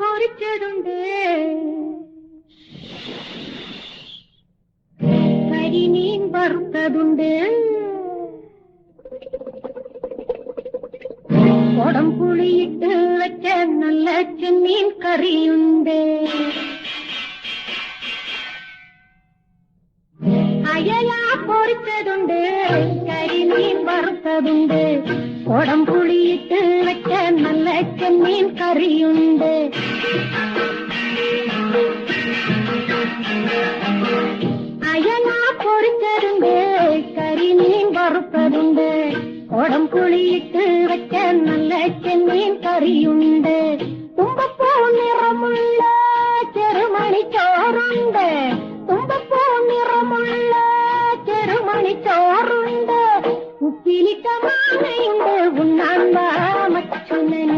பொறிச்சதுண்டு. கறி மீன் வறுத்ததுண்டு உடம்புளியிட்டு வச்ச நல்ல செம்மீன் கறியுண்டு அயலா பொறித்ததுண்டு கறி மீன் வறுத்ததுண்டு உடம்புளியிட்டு வச்ச நல்ல ചെമ്മീൻ കറിയുണ്ട് അയല പൊരിച്ചതുണ്ട് കരിമീൻ വറുത്തതുണ്ട് കൊടംപുളിയിട്ട് വെച്ച നല്ല ചെമ്മീൻ കറിയുണ്ട് തുമ്പപ്പൂ നിറമുള്ള ചെറുമണി ചോറുണ്ട് തുമ്പപ്പൂ നിറമുള്ള ചെറുമണി ചോറുണ്ട് ഉപ്പിലിട്ട മാങ്ങയുണ്ട് ഉണ്ണാൻ വാ മച്ചുനനി